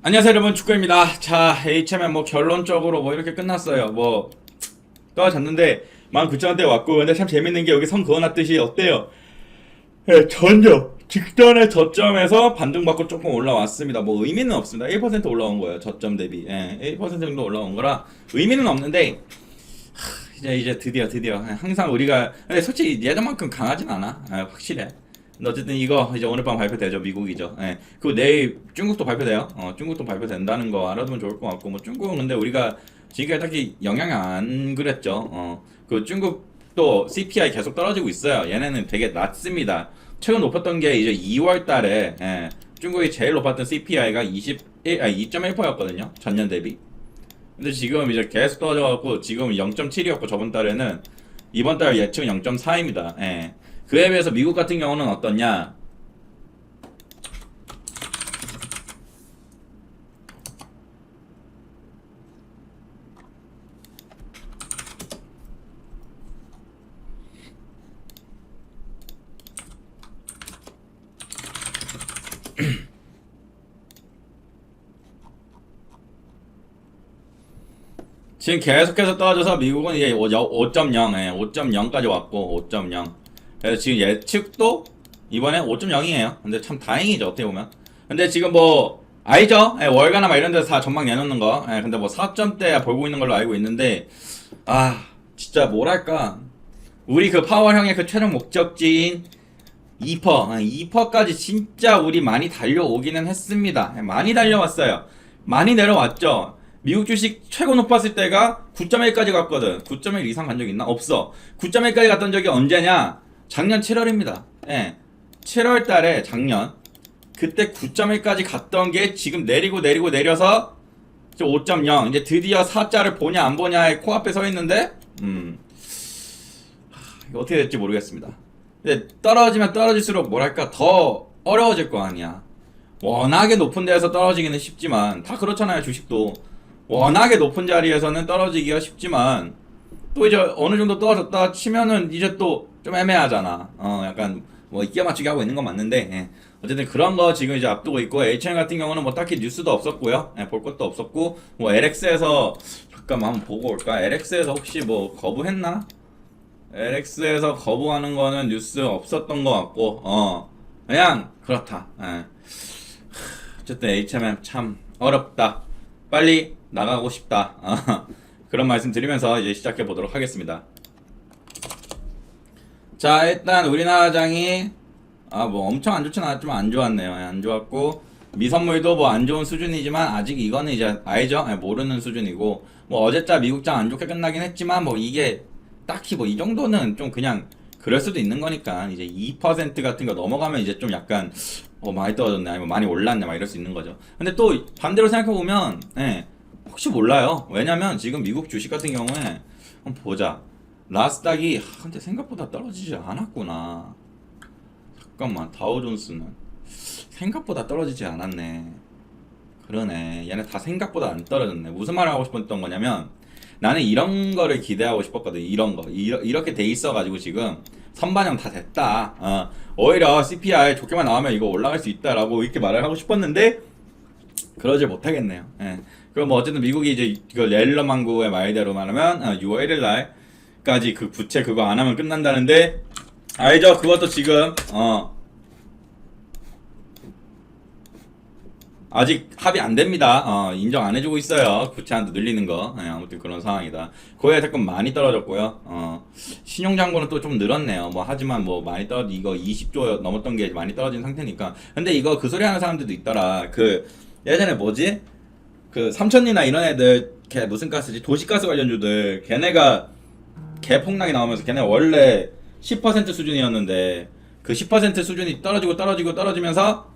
안녕하세요 여러분 축구입니다. 자 HMM 뭐 결론적으로 뭐 이렇게 끝났어요. 뭐 떨어졌는데 19,000원대 왔고 근데 참 재밌는 게 여기 선 그어놨듯이 어때요? 예, 전적 직전의 저점에서 반등받고 조금 올라왔습니다. 뭐 의미는 없습니다. 1% 올라온 거예요. 저점 대비 예, 1% 정도 올라온 거라 의미는 없는데 하, 이제 이제 드디어 드디어 예, 항상 우리가 근데 솔직히 예전만큼 강하진 않아. 예, 확실해. 어쨌든 이거 이제 오늘 밤 발표되죠 미국이죠. 예. 그리고 내일 중국도 발표돼요. 어, 중국도 발표된다는 거 알아두면 좋을 것 같고 뭐 중국은 근데 우리가 지금까지 딱히 영향이 안 그랬죠. 어, 그 중국도 CPI 계속 떨어지고 있어요. 얘네는 되게 낮습니다. 최근 높았던 게 이제 2월 달에 예, 중국이 제일 높았던 CPI가 21, 아니 2.1%였거든요. 전년 대비. 근데 지금 이제 계속 떨어져갖고 지금 0.7이었고 저번 달에는 이번 달 예측은 0.4입니다. 예. 그에 비해서 미국 같은 경우는 어떠냐? 지금 계속해서 떨어져서 미국은 이제 5.0, 예, 5.0까지 왔고 5.0. 그래서 지금 예측도 이번에 5.0이에요. 근데 참 다행이죠 어떻게 보면. 근데 지금 뭐 알죠? 예, 월가나 막 이런 데서 다 전망 내놓는 거. 예, 근데 뭐 4점대 벌고 있는 걸로 알고 있는데 아 진짜 뭐랄까 우리 그 파워형의 그 최종 목적지인 2%, 2%까지 진짜 우리 많이 달려오기는 했습니다. 예, 많이 달려왔어요. 많이 내려왔죠. 미국 주식 최고 높았을 때가 9.1까지 갔거든. 9.1 이상 간 적 있나? 없어. 9.1까지 갔던 적이 언제냐? 작년 7월입니다. 예. 7월 달에 작년 그때 9.1까지 갔던 게 지금 내리고 내리고 내려서 5.0 이제 드디어 4자를 보냐 안 보냐의 코앞에 서 있는데 음 어떻게 될지 모르겠습니다. 근데 떨어지면 떨어질수록 뭐랄까 더 어려워질 거 아니야. 워낙에 높은 데에서 떨어지기는 쉽지만 다 그렇잖아요 주식도 워낙에 높은 자리에서는 떨어지기가 쉽지만 또 이제 어느 정도 떨어졌다 치면은 이제 또 좀 애매하잖아. 어 약간 뭐 끼어 맞추기 하고 있는 건 맞는데 예. 어쨌든 그런 거 지금 이제 앞두고 있고 HM 같은 경우는 뭐 딱히 뉴스도 없었고요. 예, 볼 것도 없었고 뭐 LX에서 잠깐만 한번 보고 올까? LX에서 혹시 뭐 거부했나? LX에서 거부하는 거는 뉴스 없었던 것 같고 어 그냥 그렇다. 예. 어쨌든 HMM 참 어렵다. 빨리 나가고 싶다. 어, 그런 말씀 드리면서 이제 시작해 보도록 하겠습니다. 자, 일단 우리나라장이 아 뭐 엄청 안 좋진 않았지만 안 좋았네요. 예, 안 좋았고 미선물도 뭐 안 좋은 수준이지만 아직 이거는 이제 알죠? 예, 모르는 수준이고 뭐 어제자 미국장 안 좋게 끝나긴 했지만 뭐 이게 딱히 뭐 이 정도는 좀 그냥 그럴 수도 있는 거니까 이제 2% 같은 거 넘어가면 이제 좀 약간 어 많이 떨어졌네 아니면 많이 올랐네 막 이럴 수 있는 거죠. 근데 또 반대로 생각해 보면 예, 혹시 몰라요. 왜냐면 지금 미국 주식 같은 경우에 한번 보자. 나스닥이 하, 근데 생각보다 떨어지지 않았구나. 잠깐만 다우존스는 생각보다 떨어지지 않았네. 그러네. 얘네 다 생각보다 안 떨어졌네. 무슨 말을 하고 싶었던 거냐면 나는 이런 거를 기대하고 싶었거든. 이런 거. 이러, 이렇게 돼 있어가지고 지금 선반영 다 됐다. 어, 오히려 CPI 좋게만 나오면 이거 올라갈 수 있다라고 이렇게 말을 하고 싶었는데 그러지 못하겠네요. 예. 그럼 뭐 어쨌든 미국이 이제 그 렐러 망구의 말대로 말하면 어, 6월 1일 날 까지 그 부채 그거 안 하면 끝난다는데 알죠? 그것도 지금 어 아직 합의 안 됩니다. 어, 인정 안 해주고 있어요. 부채 한도 늘리는 거. 예, 아무튼 그런 상황이다. 조금 많이 떨어졌고요. 어, 신용장고는 또 좀 늘었네요. 뭐 하지만 뭐 많이 떨어 이거 20조 넘었던 게 많이 떨어진 상태니까. 근데 이거 그 소리 하는 사람들도 있더라. 그 예전에 뭐지? 그 삼천리나 이런 애들 걔 무슨 가스지? 도시가스 관련주들 걔네가 개폭락이 나오면서 걔네 원래 10% 수준이었는데 그 10% 수준이 떨어지고 떨어지고 떨어지면서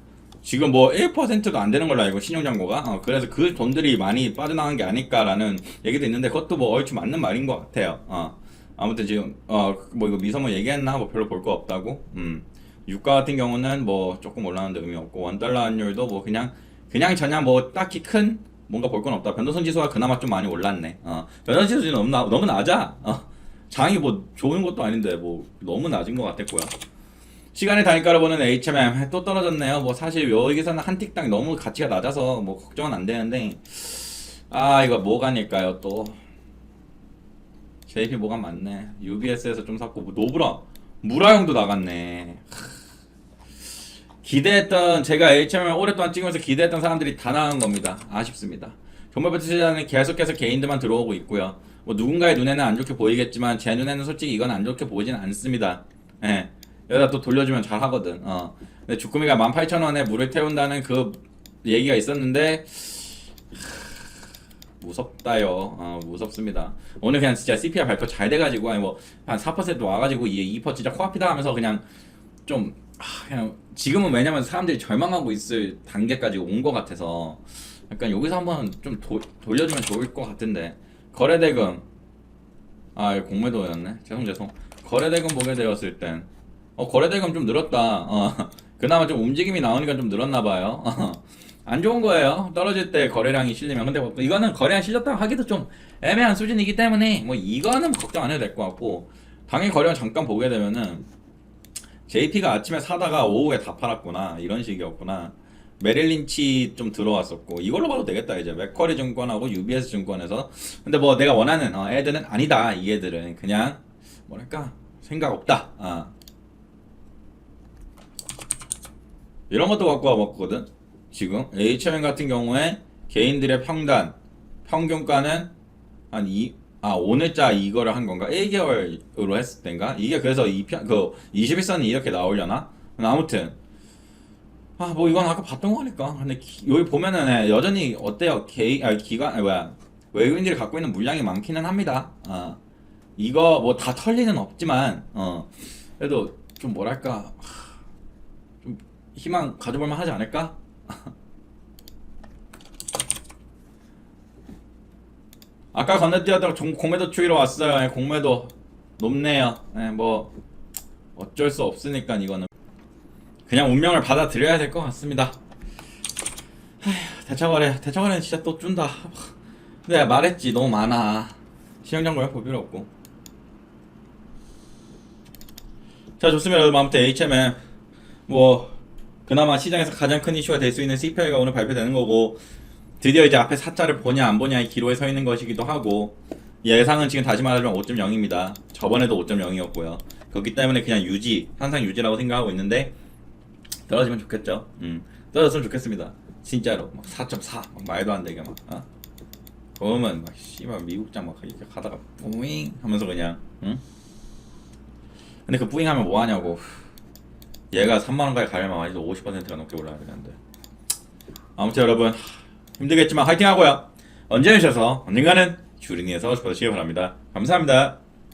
지금 뭐 1%도 안 되는 걸로 알고 신용장고가 어, 그래서 그 돈들이 많이 빠져나간 게 아닐까라는 얘기도 있는데 그것도 뭐 얼추 맞는 말인 것 같아요. 어. 아무튼 지금 어 뭐 이거 미성모 얘기했나 뭐 별로 볼 거 없다고. 음. 유가 같은 경우는 뭐 조금 올라가는데 의미 없고 원 달러 환율도 뭐 그냥 그냥 저냥 뭐 딱히 큰 뭔가 볼 건 없다. 변동성 지수가 그나마 좀 많이 올랐네. 어. 변동성 지수 너무 나, 너무 낮아. 어. 장이 뭐 좋은 것도 아닌데 뭐 너무 낮은 것 같았고요. 시간의 단가를 보는 HMM 또 떨어졌네요. 뭐 사실 여기서는 한 틱당 너무 가치가 낮아서 뭐 걱정은 안 되는데 아 이거 뭐가닐까요 또 JP 뭐가 많네. UBS에서 좀 샀고 뭐 노브라 무라형도 나갔네. 기대했던 제가 HM을 오랫동안 찍으면서 기대했던 사람들이 다 나간 겁니다. 아쉽습니다. 경매버트 시장은 계속해서 개인들만 들어오고 있고요. 뭐 누군가의 눈에는 안 좋게 보이겠지만 제 눈에는 솔직히 이건 안 좋게 보이진 않습니다. 예. 여기다 또 돌려주면 잘 하거든. 어. 근데 주꾸미가 18,000원에 물을 태운다는 그 얘기가 있었는데 무섭다요. 어, 무섭습니다. 오늘 그냥 진짜 CPR 발표 잘 돼가지고 아니 뭐 한 4% 와가지고 이게 2% 진짜 코앞이다 하면서 그냥 좀 아, 그냥 지금은 왜냐면 사람들이 절망하고 있을 단계까지 온 것 같아서 약간 여기서 한번 좀 도, 돌려주면 좋을 것 같은데. 거래대금. 아 공매도였네. 죄송 죄송. 거래대금 보게 되었을 땐. 어 거래대금 좀 늘었다. 어. 그나마 좀 움직임이 나오니까 좀 늘었나 봐요. 어, 안 좋은 거예요. 떨어질 때 거래량이 실리면. 근데 뭐 이거는 거래량 실렸다고 하기도 좀 애매한 수준이기 때문에 뭐 이거는 걱정 안 해도 될 것 같고. 당일 거래량 잠깐 보게 되면은 JP가 아침에 사다가 오후에 다 팔았구나. 이런 식이었구나 메릴 린치 좀 들어왔었고 이걸로 봐도 되겠다 이제. 맥쿼리 증권하고 UBS 증권에서. 근데 뭐 내가 원하는 어, 애들은 아니다 이 애들은. 그냥 뭐랄까 생각 없다. 아. 이런 것도 갖고 와봤거든 지금. HMN 같은 경우에 개인들의 평단 평균가는 한 2, 아 오늘자 이거를 한 건가? 1개월으로 했을 땐가? 이게 그래서 이편그 21선이 이렇게 나오려나? 아무튼 아 뭐 이건 아까 봤던 거니까. 근데 기- 여기 보면은 예, 여전히 어때요? 개인 아 기관 아 뭐야. 외국인들이 갖고 있는 물량이 많기는 합니다. 아 이거 뭐 다 털 리는 없지만 어. 그래도 좀 뭐랄까. 하, 좀 희망 가져볼 만 하지 않을까? 아까 건너뛰었다가 종- 공매도 추위로 왔어요. 예, 공매도 높네요. 예, 뭐 어쩔 수 없으니까 이거는 그냥 운명을 받아들여야 될 것 같습니다. 대차거래, 대차거래는 진짜 또 쭌다. 근데 말했지, 너무 많아. 시행정보에 볼 필요 없고. 자, 좋습니다. 여러분, 아무튼 HMM, 뭐, 그나마 시장에서 가장 큰 이슈가 될 수 있는 CPI가 오늘 발표되는 거고, 드디어 이제 앞에 사자를 보냐 안 보냐의 기로에 서 있는 것이기도 하고, 예상은 지금 다시 말하자면 5.0입니다. 저번에도 5.0이었고요. 그렇기 때문에 그냥 유지, 항상 유지라고 생각하고 있는데, 떨어지면 좋겠죠. 음. 떨어졌으면 좋겠습니다. 진짜로 막 4.4, 막 말도 안 되게 막. 어? 그러면 막 씨발 미국장 막 이렇게 가다가 뿌잉 하면서 그냥. 응? 근데 그 뿌잉 하면 뭐 하냐고. 얘가 3만 원까지 가려면 아직도 50%가 넘게 올라야 되는데. 아무튼 여러분 힘들겠지만 화이팅 하고요. 언제 오셔서 언젠가는 주린이에서 싶어주시기 바랍니다. 감사합니다.